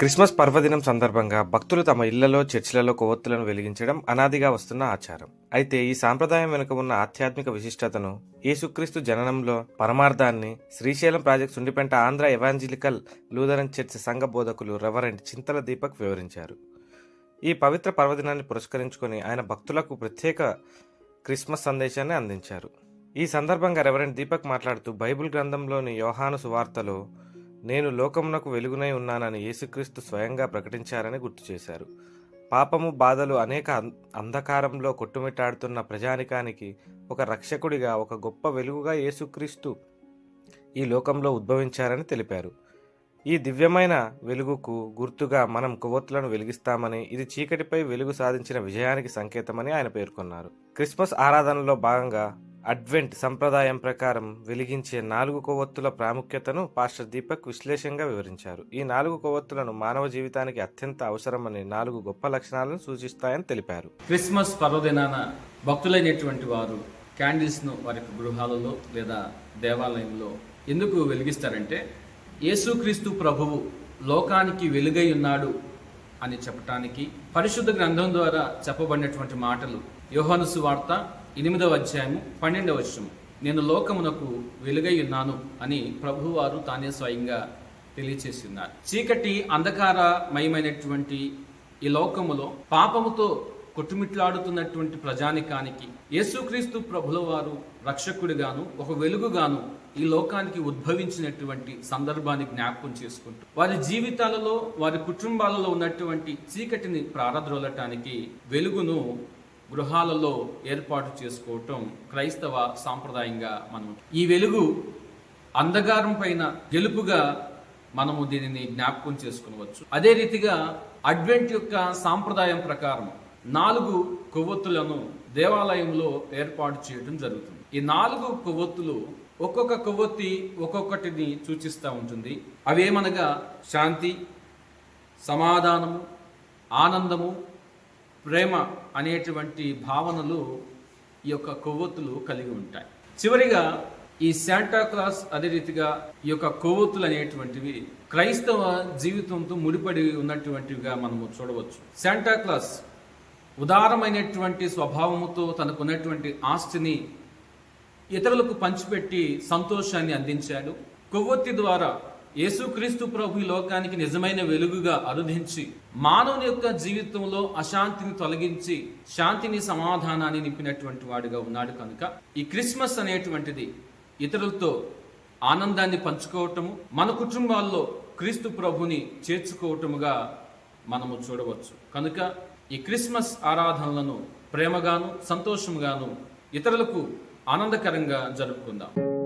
Christmas పర్వదినం సందర్భంగా భక్తులు తమ ఇళ్ళలో చర్చిలలో కొవ్వొత్తులను వెలిగించడం అనాదిగా వస్తున్న ఆచారం. అయితే ఈ సాంప్రదాయం వెనుక ఉన్న ఆధ్యాత్మిక విశిష్టతను యేసుక్రీస్తు జననంలో పరమార్థాన్ని Srisailam project Sundipenta Andhra evangelical Lutheran church సంఘ బోధకులు రెవరెంట్ చింతల దీపక్ వివరించారు. ఈ పవిత్ర పర్వదినాన్ని పురస్కరించుకొని ఆయన భక్తులకు ప్రత్యేక క్రిస్మస్ సందేశాన్ని అందించారు. ఈ సందర్భంగా రెవరెంట్ దీపక్ మాట్లాడుతూ బైబిల్ గ్రంథంలోని యోహాను సువార్తలో నేను లోకమునకు వెలుగునై ఉన్నానని యేసుక్రీస్తు స్వయంగా ప్రకటించారని గుర్తు చేశారు. పాపము బాధలు అనేక అంధకారంలో కొట్టుమిట్టాడుతున్న ప్రజానికానికి ఒక రక్షకుడిగా ఒక గొప్ప వెలుగుగా యేసుక్రీస్తు ఈ లోకంలో ఉద్భవించారని తెలిపారు. ఈ దివ్యమైన వెలుగుకు గుర్తుగా మనం కొవ్వొత్తులను వెలిగిస్తామని ఇది చీకటిపై వెలుగు సాధించిన విజయానికి సంకేతమని ఆయన పేర్కొన్నారు. క్రిస్మస్ ఆరాధనలో భాగంగా అడ్వెంట్ సంప్రదాయం ప్రకారం వెలిగించే నాలుగు కొవ్వొత్తుల ప్రాముఖ్యతను పాస్టర్ దీపక్ విశ్లేషంగా వివరించారు. ఈ నాలుగు కొవ్వొత్తులను మానవ జీవితానికి అత్యంత అవసరమని నాలుగు గొప్ప లక్షణాలను సూచిస్తాయని తెలిపారు. క్రిస్మస్ పర్వదినాన భక్తులైనటువంటి వారు క్యాండిల్స్ను వారి గృహాలలో లేదా దేవాలయంలో ఎందుకు వెలిగిస్తారంటే యేసుక్రీస్తు ప్రభువు లోకానికి వెలుగై ఉన్నాడు అని చెప్పటానికి పరిశుద్ధ గ్రంథం ద్వారా చెప్పబడినటువంటి మాటలు యోహాను వార్త ఎనిమిదవ అధ్యాయము పన్నెండవ వచనం నేను లోకమునకు వెలుగై ఉన్నాను అని ప్రభువారు తానే స్వయంగా తెలియచేసి ఉన్నారు చీకటి అంధకారమయమైనటువంటి ఈ లోకములో పాపముతో కొట్టుమిట్లాడుతున్నటువంటి ప్రజానికానికి యేసుక్రీస్తు ప్రభుల వారు రక్షకుడిగాను ఒక వెలుగుగాను ఈ లోకానికి ఉద్భవించినటువంటి సందర్భాన్ని జ్ఞాపకం చేసుకుంటూ వారి జీవితాలలో వారి కుటుంబాలలో ఉన్నటువంటి చీకటిని ప్రారద్రోలటానికి వెలుగును గృహాలలో ఏర్పాటు చేసుకోవటం క్రైస్తవ సాంప్రదాయంగా మనం ఈ వెలుగు అంధకారం పైన గెలుపుగా మనము దీనిని జ్ఞాపకం చేసుకోవచ్చు అదే రీతిగా అడ్వెంట్ యొక్క సాంప్రదాయం ప్రకారం నాలుగు కొవ్వొత్తులను దేవాలయంలో ఏర్పాటు చేయడం జరుగుతుంది. ఈ నాలుగు కొవ్వొత్తులు ఒక్కొక్క కొవ్వొత్తి ఒక్కొక్కటిని సూచిస్తూ ఉంటుంది. అవేమనగా శాంతి సమాధానము ఆనందము ప్రేమ అనేటువంటి భావనలు ఈ యొక్క కొవ్వొత్తులు కలిగి ఉంటాయి. చివరిగా ఈ శాంటా క్లాస్ అదే రీతిగా ఈ యొక్క కొవ్వొత్తులు అనేటువంటివి క్రైస్తవ జీవితంతో ముడిపడి ఉన్నటువంటివిగా మనము చూడవచ్చు. శాంటా క్లాస్ ఉదారమైనటువంటి స్వభావముతో తనకున్నటువంటి ఆస్తిని ఇతరులకు పంచిపెట్టి సంతోషాన్ని అందించాడు. కొవ్వొత్తి ద్వారా యేసుక్రీస్తు ప్రభు ఈ లోకానికి నిజమైన వెలుగుగా అరుధించి మానవుని యొక్క జీవితంలో అశాంతిని తొలగించి శాంతిని సమాధానాన్ని నింపినటువంటి వాడుగా ఉన్నాడు కనుక ఈ క్రిస్మస్ అనేటువంటిది ఇతరులతో ఆనందాన్ని పంచుకోవటము మన కుటుంబాల్లో క్రీస్తు ప్రభుని చేర్చుకోవటముగా మనము చూడవచ్చు. కనుక ఈ క్రిస్మస్ ఆరాధనలను ప్రేమగాను సంతోషంగాను ఇతరులకు ఆనందకరంగా జరుపుకుందాం.